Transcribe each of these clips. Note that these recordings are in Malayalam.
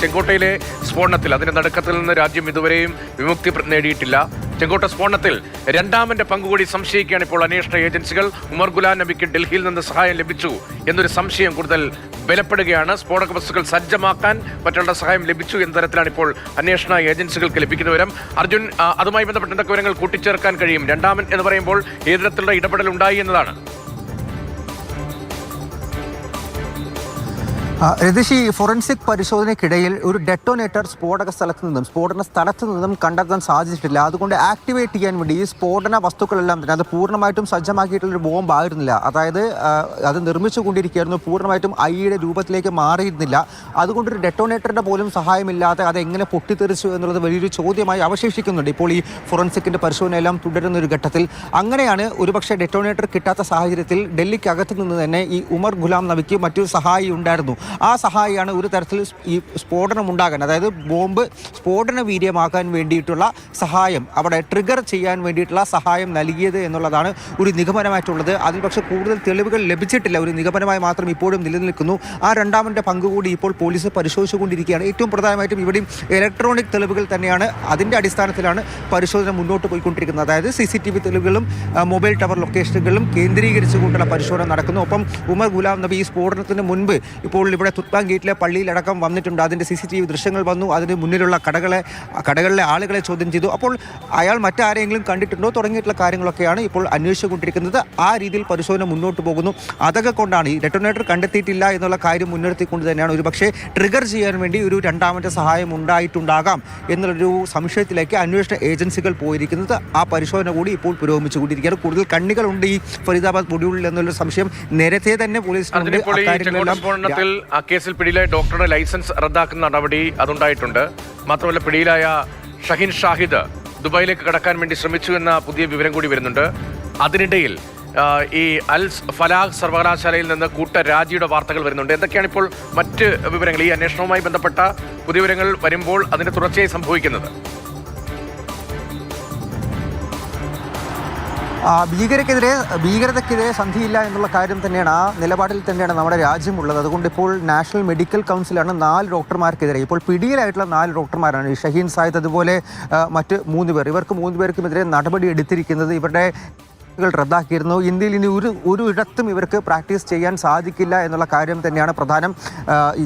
ചെങ്കോട്ടയിലെ സ്ഫോടനത്തിൽ അതിന്റെ നടുക്കത്തിൽ നിന്ന് രാജ്യം ഇതുവരെയും വിമുക്തി നേടിയിട്ടില്ല. ചെങ്കോട്ട സ്ഫോടനത്തിൽ രണ്ടാമന്റെ പങ്കുകൂടി സംശയിക്കുകയാണ് ഇപ്പോൾ അന്വേഷണ ഏജൻസികൾ. ഉമർ ഗുലാൻ നബിക്ക് ഡൽഹിയിൽ നിന്ന് സഹായം ലഭിച്ചു എന്നൊരു സംശയം കൂടുതൽ ബലപ്പെടുകയാണ്. സ്ഫോടക വസ്തുക്കൾ സജ്ജമാക്കാൻ മറ്റുള്ള സഹായം ലഭിച്ചു എന്ന തരത്തിലാണ് ഇപ്പോൾ അന്വേഷണ ഏജൻസികൾക്ക് ലഭിക്കുന്ന വിവരം. അർജുൻ അതുമായി ബന്ധപ്പെട്ട എന്തൊക്കെ വിവരങ്ങൾ കൂട്ടിച്ചേർക്കാൻ കഴിയും? രണ്ടാമൻ എന്ന് പറയുമ്പോൾ ഏത് തരത്തിലുള്ള ഇടപെടൽ ഉണ്ടായി എന്നതാണ്. രതീഷ് ഈ ഫോറൻസിക് പരിശോധനയ്ക്കിടയിൽ ഒരു ഡെറ്റോനേറ്റർ സ്ഫോടക സ്ഥലത്ത് നിന്നും സ്ഫോടന സ്ഥലത്ത് നിന്നും കണ്ടെത്താൻ സാധിച്ചിട്ടില്ല. അതുകൊണ്ട് ആക്ടിവേറ്റ് ചെയ്യാൻ വേണ്ടി ഈ സ്ഫോടന വസ്തുക്കളെല്ലാം തന്നെ അത് പൂർണമായിട്ടും സജ്ജമാക്കിയിട്ടുള്ള ഒരു ബോംബ് ആയിരുന്നില്ല അതായത് അത് നിർമ്മിച്ചു കൊണ്ടിരിക്കുകയായിരുന്നു. പൂർണമായിട്ടും ഐയുടെ രൂപത്തിലേക്ക് മാറിയിരുന്നില്ല. അതുകൊണ്ട് ഒരു ഡെറ്റോനേറ്ററിന്റെ പോലും സഹായമില്ലാതെ അത് എങ്ങനെ പൊട്ടിത്തെറിച്ചു എന്നുള്ളത് വലിയൊരു ചോദ്യമായി അവശേഷിക്കുന്നുണ്ട്. ഇപ്പോൾ ഈ ഫോറൻസിക്കിന്റെ പരിശോധനയെല്ലാം തുടരുന്ന ഒരു ഘട്ടത്തിൽ അങ്ങനെയാണ് ഒരുപക്ഷെ ഡെറ്റോനേറ്റർ കിട്ടാത്ത സാഹചര്യത്തിൽ ഡൽഹിക്കകത്ത് നിന്ന് തന്നെ ഈ ഉമർ ഗുലാം നബിക്ക് മറ്റൊരു സഹായി ഉണ്ടായിരുന്നു ആ സഹായിയാണ് ഒരു തരത്തിൽ ഈ സ്ഫോടനം ഉണ്ടാകാൻ അതായത് ബോംബ് സ്ഫോടന വീര്യമാക്കാൻ വേണ്ടിയിട്ടുള്ള സഹായം അവിടെ ട്രിഗർ ചെയ്യാൻ വേണ്ടിയിട്ടുള്ള സഹായം നൽകിയത് എന്നുള്ളതാണ് ഒരു നിഗമനമായിട്ടുള്ളത്. അതിൽ പക്ഷേ കൂടുതൽ തെളിവുകൾ ലഭിച്ചിട്ടില്ല. ഒരു നിഗമനമായി മാത്രം ഇപ്പോഴും നിലനിൽക്കുന്നു. ആ രണ്ടാമന്റെ പങ്ക് കൂടി ഇപ്പോൾ പോലീസ് പരിശോധിച്ചുകൊണ്ടിരിക്കുകയാണ്. ഏറ്റവും പ്രധാനമായിട്ടും ഇവിടെയും ഇലക്ട്രോണിക് തെളിവുകൾ തന്നെയാണ് അതിന്റെ അടിസ്ഥാനത്തിലാണ് പരിശോധന മുന്നോട്ട് പോയിക്കൊണ്ടിരിക്കുന്നത്. അതായത് സി സി ടി വി തെളിവുകളും മൊബൈൽ ടവർ ലൊക്കേഷനുകളും കേന്ദ്രീകരിച്ചുകൊണ്ടുള്ള പരിശോധന നടക്കുന്നു. ഒപ്പം ഉമർ ഗുലാം നബി ഈ സ്ഫോടനത്തിന് മുൻപ് ഇപ്പോൾ ഇവിടെ തുത്ബാൻ ഗേറ്റിലെ പള്ളിയിലടക്കം വന്നിട്ടുണ്ട്. അതിന്റെ സി സി ടി വി ദൃശ്യങ്ങൾ വന്നു. അതിന് മുന്നിലുള്ള കടകളെ കടകളിലെ ആളുകളെ ചോദ്യം ചെയ്തു. അപ്പോൾ അയാൾ മറ്റാരെങ്കിലും കണ്ടിട്ടുണ്ടോ? തുടങ്ങിയിട്ടുള്ള കാര്യങ്ങളൊക്കെയാണ് ഇപ്പോൾ അന്വേഷിച്ചുകൊണ്ടിരിക്കുന്നത്. ആ രീതിയിൽ പരിശോധന മുന്നോട്ട് പോകുന്നു. അതൊക്കെ കൊണ്ടാണ് ഈ ഡെറ്റോനേറ്റർ കണ്ടെത്തിയിട്ടില്ല എന്നുള്ള കാര്യം മുൻനിർത്തിക്കൊണ്ട് തന്നെയാണ്. ഒരു പക്ഷേ ട്രിഗർ ചെയ്യാൻ വേണ്ടി ഒരു രണ്ടാമത്തെ സഹായം ഉണ്ടായിട്ടുണ്ടാകാം എന്നുള്ളൊരു സംശയത്തിലേക്ക് അന്വേഷണ ഏജൻസികൾ പോയിരിക്കുന്നത്. ആ പരിശോധന കൂടി ഇപ്പോൾ പുരോഗമിച്ചുകൊണ്ടിരിക്കുകയാണ്. കൂടുതൽ കണ്ണികളുണ്ട് ഈ ഫരീദാബാദ് മൊഡ്യൂളിൽ എന്നുള്ള സംശയം. നേരത്തെ തന്നെ പോലീസിനുണ്ട് ആ കേസിൽ പിടിയിലായ ഡോക്ടറുടെ ലൈസൻസ് റദ്ദാക്കുന്ന നടപടി അതുണ്ടായിട്ടുണ്ട്. മാത്രമല്ല പിടിയിലായ ഷഹിൻ ഷാഹിദ് ദുബായിലേക്ക് കടക്കാൻ വേണ്ടി ശ്രമിച്ചു എന്ന പുതിയ വിവരം കൂടി വരുന്നുണ്ട്. അതിനിടയിൽ ഈ അൽ ഫലാഹ് സർവകലാശാലയിൽ നിന്ന് കൂട്ട രാജിയുടെ വാർത്തകൾ വരുന്നുണ്ട്. എന്തൊക്കെയാണ് ഇപ്പോൾ മറ്റ് വിവരങ്ങൾ? ഈ അന്വേഷണവുമായി ബന്ധപ്പെട്ട പുതിയ വിവരങ്ങൾ വരുമ്പോൾ അതിന്റെ തുടർച്ചയായി സംഭവിക്കുന്നത്. ഭീകരക്കെതിരെ ഭീകരതയ്ക്കെതിരെ സന്ധിയില്ല എന്നുള്ള കാര്യം തന്നെയാണ് ആ നിലപാടിൽ തന്നെയാണ് നമ്മുടെ രാജ്യമുള്ളത്. അതുകൊണ്ട് ഇപ്പോൾ നാഷണൽ മെഡിക്കൽ കൗൺസിലാണ് നാല് ഡോക്ടർമാർക്കെതിരെ ഇപ്പോൾ പിടിയിലായിട്ടുള്ള നാല് ഡോക്ടർമാരാണ് ഈ ഷഹീൻ സായിദ് അതുപോലെ മറ്റ് മൂന്ന് പേർ. ഇവർക്ക് മൂന്ന് പേർക്കുമെതിരെ നടപടി എടുത്തിരിക്കുന്നത്. ഇവരുടെ റദ്ദാക്കിയിരുന്നു. ഇന്ത്യയിൽ ഇനി ഒരു ഒരു ഇടത്തും ഇവർക്ക് പ്രാക്ടീസ് ചെയ്യാൻ സാധിക്കില്ല എന്നുള്ള കാര്യം തന്നെയാണ് പ്രധാനം.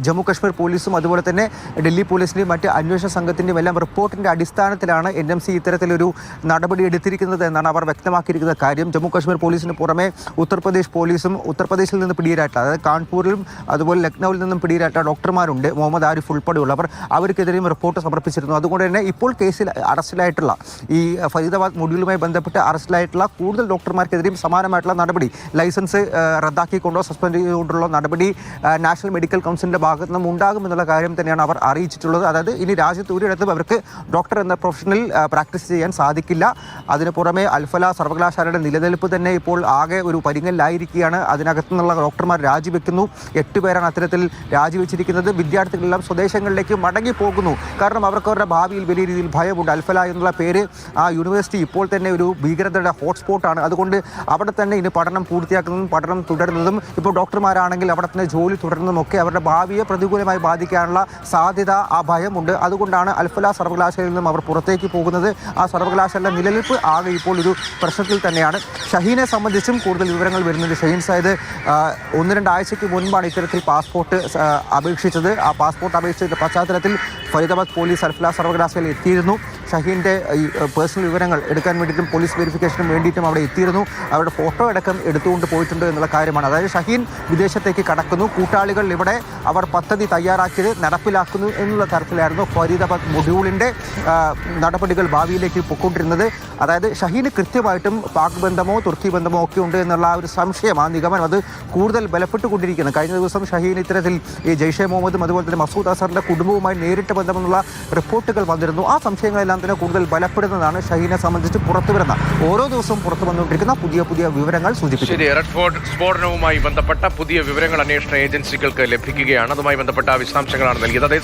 ജമ്മു കാശ്മീർ പോലീസും അതുപോലെ തന്നെ ഡൽഹി പോലീസിന്റെയും മറ്റ് അന്വേഷണ സംഘത്തിന്റെയും എല്ലാം റിപ്പോർട്ടിന്റെ അടിസ്ഥാനത്തിലാണ് എൻ എം സി ഇത്തരത്തിലൊരു നടപടി എടുത്തിരിക്കുന്നത് എന്നാണ് അവർ വ്യക്തമാക്കിയിരിക്കുന്ന കാര്യം. ജമ്മു കാശ്മീർ പോലീസിന് പുറമെ ഉത്തർപ്രദേശ് പോലീസും ഉത്തർപ്രദേശിൽ നിന്ന് പിടിയിലായിട്ട് അതായത് കാൺപൂരിലും അതുപോലെ ലക്നൌവിൽ നിന്നും പിടിയിലായിട്ടുള്ള ഡോക്ടർമാരുണ്ട്. മുഹമ്മദ് ആരിഫ് ഉൾപ്പെടെയുള്ളവർ. അവർക്കെതിരെയും റിപ്പോർട്ട് സമർപ്പിച്ചിരുന്നു. അതുകൊണ്ട് തന്നെ ഇപ്പോൾ കേസിൽ അറസ്റ്റിലായിട്ടുള്ള ഈ ഫരീദാബാദ് മൊഡ്യൂളുമായി ബന്ധപ്പെട്ട് അറസ്റ്റിലായിട്ടുള്ള കൂടുതൽ ഡോക്ടർമാർക്കെതിരെയും സമാനമായിട്ടുള്ള നടപടി ലൈസൻസ് റദ്ദാക്കിക്കൊണ്ടോ സസ്പെൻഡ് ചെയ്തുകൊണ്ടുള്ള നടപടി നാഷണൽ മെഡിക്കൽ കൗൺസിലിന്റെ ഭാഗത്ത് നിന്നും ഉണ്ടാകുമെന്നുള്ള കാര്യം തന്നെയാണ് അവർ അറിയിച്ചിട്ടുള്ളത്. അതായത് ഇനി രാജ്യത്ത് ഒരിടത്തും അവർക്ക് ഡോക്ടർ എന്ന പ്രൊഫഷനിൽ പ്രാക്ടീസ് ചെയ്യാൻ സാധിക്കില്ല. അതിന് പുറമെ അൽഫല സർവകലാശാലയുടെ നിലനിൽപ്പ് തന്നെ ഇപ്പോൾ ആകെ ഒരു പരിങ്ങലിലായിരിക്കുകയാണ്. അതിനകത്തു നിന്നുള്ള ഡോക്ടർമാർ രാജിവെക്കുന്നു. എട്ട് പേരാണ് അത്തരത്തിൽ രാജിവെച്ചിരിക്കുന്നത്. വിദ്യാർത്ഥികളെല്ലാം സ്വദേശങ്ങളിലേക്ക് മടങ്ങി പോകുന്നു. കാരണം അവർക്ക് അവരുടെ ഭാവിയിൽ വലിയ രീതിയിൽ ഭയമുണ്ട്. അൽഫല എന്നുള്ള പേര് ആ യൂണിവേഴ്സിറ്റി ഇപ്പോൾ തന്നെ ഒരു ഭീകരതയുടെ ഹോട്ട്സ്പോട്ടാണ്. അതുകൊണ്ട് അവിടെ തന്നെ ഇനി പഠനം പൂർത്തിയാക്കുന്നതും പഠനം തുടരുന്നതും ഇപ്പോൾ ഡോക്ടർമാരാണെങ്കിൽ അവിടെ തന്നെ ജോലി തുടരുന്നതും ഒക്കെ അവരുടെ ഭാവിയെ പ്രതികൂലമായി ബാധിക്കാനുള്ള സാധ്യത ആ ഭയമുണ്ട്. അതുകൊണ്ടാണ് അൽഫല സർവകലാശാലയിൽ നിന്നും അവർ പുറത്തേക്ക് പോകുന്നത്. ആ സർവകലാശാലയുടെ നിലനിൽപ്പ് ആകെ ഇപ്പോൾ ഒരു പ്രശ്നത്തിൽ തന്നെയാണ്. ഷഹീനെ സംബന്ധിച്ചും കൂടുതൽ വിവരങ്ങൾ വരുന്നുണ്ട്. ഷഹീൻ സായത് ഒന്ന് രണ്ടാഴ്ചയ്ക്ക് മുൻപാണ് ഇത്തരത്തിൽ പാസ്പോർട്ട് അപേക്ഷിച്ചത്. ആ പാസ്പോർട്ട് അപേക്ഷിച്ചതിന്റെ പശ്ചാത്തലത്തിൽ ഫരീദാബാദ് പോലീസ് അൽഫല സർവകലാശാലയിൽ എത്തിയിരുന്നു. ഷഹീന്റെ ഈ പേഴ്സണൽ വിവരങ്ങൾ എടുക്കാൻ വേണ്ടിയിട്ടും പോലീസ് വെരിഫിക്കേഷനും വേണ്ടിയിട്ടും അവിടെ എത്തിയിരുന്നു. അവരുടെ ഫോട്ടോ അടക്കം എടുത്തുകൊണ്ട് പോയിട്ടുണ്ട് എന്നുള്ള കാര്യമാണ്. അതായത് ഷഹീൻ വിദേശത്തേക്ക് കടക്കുന്നു. കൂട്ടാളികൾ ഇവിടെ അവർ പദ്ധതി തയ്യാറാക്കിയത് നടപ്പിലാക്കുന്നു എന്നുള്ള തരത്തിലായിരുന്നു ഫരീദാബാദ് മൊഡ്യൂളിന്റെ നടപടികൾ ഭാവിയിലേക്ക് പൊക്കൊണ്ടിരുന്നത് അതായത് ഷഹീന് കൃത്യമായിട്ടും പാക് ബന്ധമോ തുർക്കി ബന്ധമോ ഒക്കെ ഉണ്ട് എന്നുള്ള ആ ഒരു സംശയം ആ നിഗമനം അത് കൂടുതൽ ബലപ്പെട്ടുകൊണ്ടിരിക്കുന്നു. കഴിഞ്ഞ ദിവസം ഷഹീൻ ഇത്തരത്തിൽ ഈ ജയ്ഷെ മുഹമ്മദും അതുപോലെ തന്നെ മസൂദ് അസറിന്റെ കുടുംബവുമായി നേരിട്ട് ബന്ധമെന്നുള്ള റിപ്പോർട്ടുകൾ വന്നിരുന്നു. ആ സംശയങ്ങളെല്ലാം തന്നെ കൂടുതൽ ബലപ്പെടുന്നതാണ് ഷഹീനെ സംബന്ധിച്ച് പുറത്തു വരുന്ന ഓരോ ദിവസവും പുറത്തു വന്നുകൊണ്ടിരിക്കുന്ന പുതിയ പുതിയ വിവരങ്ങൾ സ്ഫോടനവുമായി ബന്ധപ്പെട്ട പുതിയ വിവരങ്ങൾ അന്വേഷണ ഏജൻസികൾക്ക് ലഭിക്കുകയാണ്. അതുമായി ബന്ധപ്പെട്ട വിശദാംശങ്ങളാണ് നൽകിയത്.